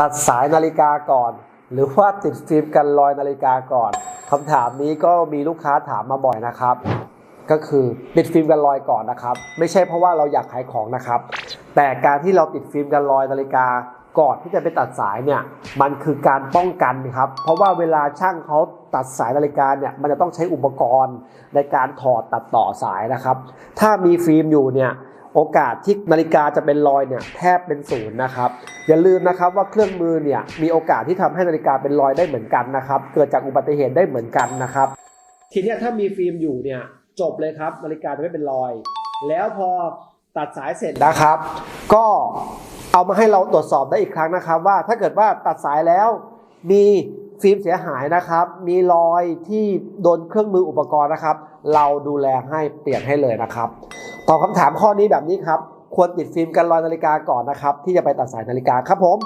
ตัดสายนาฬิกาก่อน หรือว่าติดฟิล์มกันรอยนาฬิกาก่อนคำถามนี้ก็มีลูกค้าถามมาบ่อยนะครับ ก็คือติดฟิล์มกันรอยก่อนนะครับ ไม่ใช่เพราะว่าเราอยากขายของนะครับ แต่การที่เราติดฟิล์มกันรอยนาฬิกาก่อนที่จะไปตัดสายเนี่ยมันคือการป้องกันครับ เพราะว่าเวลาช่างเขาตัดสายนาฬิกาเนี่ยมันจะต้องใช้อุปกรณ์ในการถอดตัดต่อสายนะครับ ถ้ามีฟิล์มอยู่เนี่ย โอกาสที่นาฬิกาจะเป็นรอยเนี่ยแทบเป็นศูนย์นะครับ อย่าลืมนะครับว่าเครื่องมือเนี่ยมีโอกาสที่ทำให้นาฬิกาเป็นรอยได้เหมือนกันนะครับ เกิดจากอุบัติเหตุได้เหมือนกันนะครับ ทีนี้ถ้ามีฟิล์มอยู่เนี่ยจบเลยครับนาฬิกาจะไม่เป็นรอย แล้วพอตัดสายเสร็จนะครับ ก็เอามาให้เราตรวจสอบได้อีกครั้งนะครับ ว่าถ้าเกิดว่าตัดสายแล้วมี ฟิล์มเสียหายนะครับ มีรอยที่โดนเครื่องมืออุปกรณ์นะครับ เราดูแลให้เปลี่ยนให้เลยนะครับตอบคำถามข้อนี้แบบนี้ครับ ควรติดฟิล์มกันรอยนาฬิกาก่อนนะครับ ที่จะไปตัดสายนาฬิกาครับผม